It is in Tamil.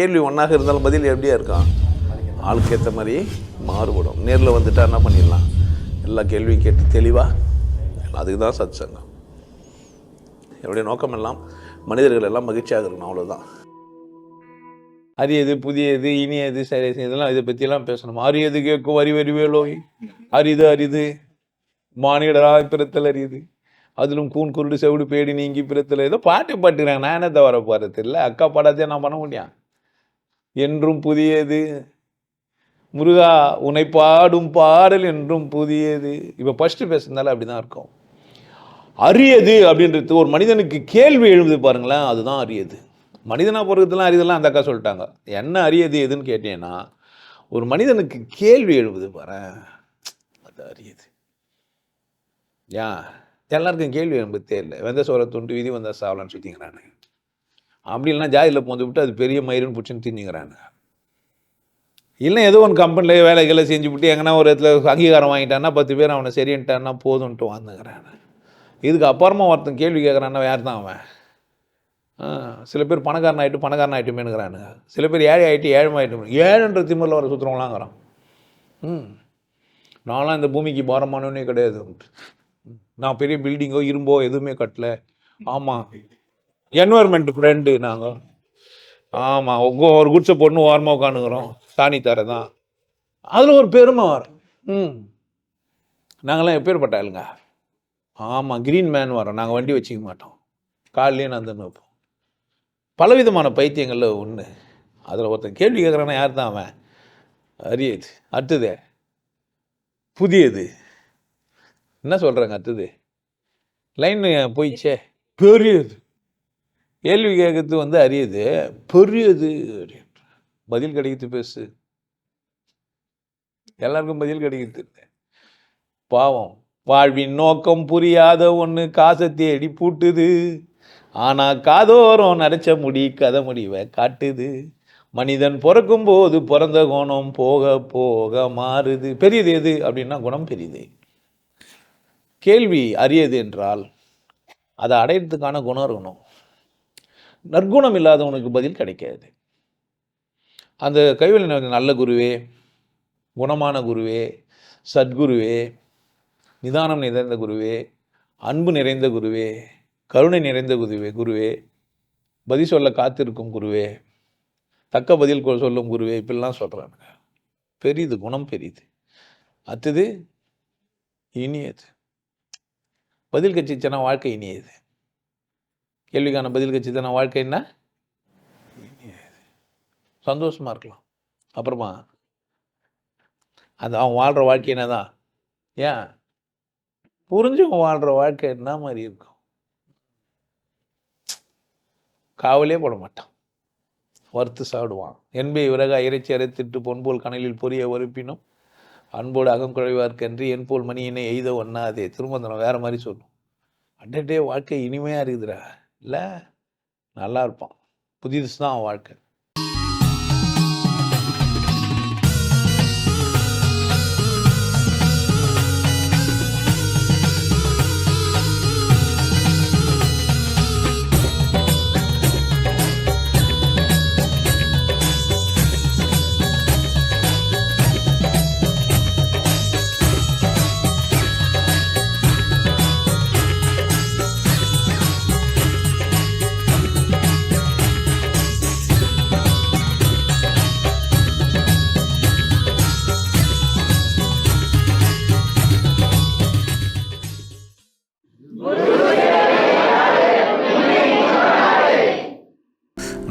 கேள்வி ஒன்றாக இருந்தாலும் பதில் எப்படியா இருக்கான் ஆளுக்கு ஏற்ற மாதிரி மாறுபடும். நேரில் வந்துட்டா என்ன பண்ணிடலாம்? எல்லா கேள்வியும் கேட்டு தெளிவாக அதுக்கு தான் சத் சங்கம் என்னுடைய நோக்கம் எல்லாம் மனிதர்கள் எல்லாம் மகிழ்ச்சியாக இருக்கணும் அவ்வளோதான் அரியது புதியது இனியது சரி இதெல்லாம் இதை பற்றிலாம் பேசணும். அரியது கேட்கும் வரி வரி வேலோய். அரிது அரிது. மானிடராய் பிறத்தல் அரியுது. அதிலும் கூன் குருடு செவிடு பேடி நீங்கி பிறத்தல். ஏதோ பாட்டு பாட்டுக்கிறாங்க. நான் என்னத்தை வர போகிறது இல்லை அக்கா பாடாதே நான் பண்ண முடியும் என்றும் புதியது. முருகா உன்னை பாடும் பாடல் என்றும் புதியது. இப்போ ஃபஸ்ட்டு பேசுனால அப்படி தான் இருக்கும். அரியது அப்படின்றது ஒரு மனிதனுக்கு கேள்வி எழுது பாருங்களேன் அதுதான் அரியது. மனிதனாக பிறகுலாம் அரியதெல்லாம் அந்த அக்கா சொல்லிட்டாங்க. என்ன அரியது எதுன்னு கேட்டீங்கன்னா ஒரு மனிதனுக்கு கேள்வி எழுபது பாரு. அது அரியது. ஏன் எல்லாருக்கும் கேள்வி எழும்பு தேர்ல வெந்த சோழ துண்டு விதி வந்த சாவலான்னு சுற்றிங்கிறானு அப்படி இல்லைன்னா ஜாதியில் போந்து விட்டு அது பெரிய மயிருன்னு பிடிச்சின்னு தின்னுங்கிறானு இல்லை ஏதோ ஒன்று கம்பெனியில் வேலைகளை செஞ்சு விட்டு எங்கன்னா ஒரு இடத்துல அங்கீகாரம் வாங்கிட்டான்னா பத்து பேர் அவனை சரின்ட்டான்னா போதும்ன்ட்டு வந்துங்கிறான் இதுக்கு அப்புறமா ஒருத்தன் கேள்வி கேட்குறான்னா யார் தான் அவன்? சில பேர் பணக்காரன் ஆகிட்டு பணக்காரன் ஆகிட்டுமேனுங்கிறானுங்க சில பேர் ஏழை ஆகிட்டு ஏழை ஆகிட்டு ஏழுன்ற திமிரில் வர சுற்றுறவங்களாங்கிறான் ம். நான்லாம் இந்த பூமிக்கு பாரமானவனே கிடையாது. நான் பெரிய பில்டிங்கோ இரும்போ எதுவுமே கட்டலை. ஆமாம் என்வரன்மெண்ட் ஃப்ரெண்டு நாங்கள் ஆமாம் உங்க ஒரு குட்ஸை பொண்ணு ஓரமாக உட்காந்துக்கிறோம் சாணி தர தான். அதில் ஒரு பெருமை வரும். ம். நாங்களாம் எப்பேற்பட்ட ஆளுங்க? ஆமாம் க்ரீன் மேன் வரோம். நாங்கள் வண்டி வச்சுக்க மாட்டோம். காலையிலே நான் வைப்போம் பலவிதமான பைத்தியங்களில் ஒன்று அதில் ஒருத்தன் கேள்வி கேட்குறான்னா யார் தான் அவன்? அரியது அடுத்தது புதியது. என்ன சொல்கிறாங்க அடுத்தது லைன் போயிச்சே பெரியது. கேள்வி கேட்கறது வந்து அரியது. பெரியது அப்படின்ற. பதில் கிடைக்குது பேசு. எல்லாருக்கும் பதில் கிடைக்குது. பாவம். வாழ்வின் நோக்கம் புரியாத ஒன்று காசை தேடி பூட்டுது. ஆனால் காதோரம் நரைச்ச முடி கதை முடிவை காட்டுது. மனிதன் பிறக்கும் போது பிறந்த குணம் போக போக மாறுது. பெரியது எது அப்படின்னா குணம் பெரியது. கேள்வி அரியது என்றால் அதை அடையிறதுக்கான குணம் இருக்கணும். நற்குணம் இல்லாதவனுக்கு பதில் கிடைக்காது. அந்த கைவெளி நல்ல குருவே குணமான குருவே சத்குருவே நிதானம் நிறைந்த குருவே அன்பு நிறைந்த குருவே கருணை நிறைந்த குருவே குருவே பதில் சொல்ல காத்திருக்கும் குருவே தக்க பதில் கொ- சொல்லும் குருவே இப்படிலாம் சொல்கிறானுங்க பெரிது குணம் பெரிது. அடுத்தது இனியது. பதில் கட்சிச்சனா வாழ்க்கை இனியது. கேள்விக்கான பதில் கட்சித்தான வாழ்க்கை என்ன? சந்தோஷமாக இருக்கலாம். அப்புறமா அது அவன் வாழ்கிற வாழ்க்கை என்னதான் ஏன்? புரிஞ்சவன் வாழ்கிற வாழ்க்கை என்ன மாதிரி இருக்கும். காவலே போட மாட்டான். வறுத்து சாப்பிடுவான் என்பை விறகா இறைச்சி அரைத்திட்டு பொன்போல் கனலில் பொரிய வறுப்பினும் அன்போடு அகம் குழைவார்க்கன்று என் போல் மணியினை எய்த ஒன்னாதே திருமந்தனம் வேறு மாதிரி சொல்லும். அட்டே வாழ்க்கை இனிமையாக இருக்குதுடா. இல்லை நல்லா இருப்பான். புதிதுசு தான் அவன் வாழ்க்கை.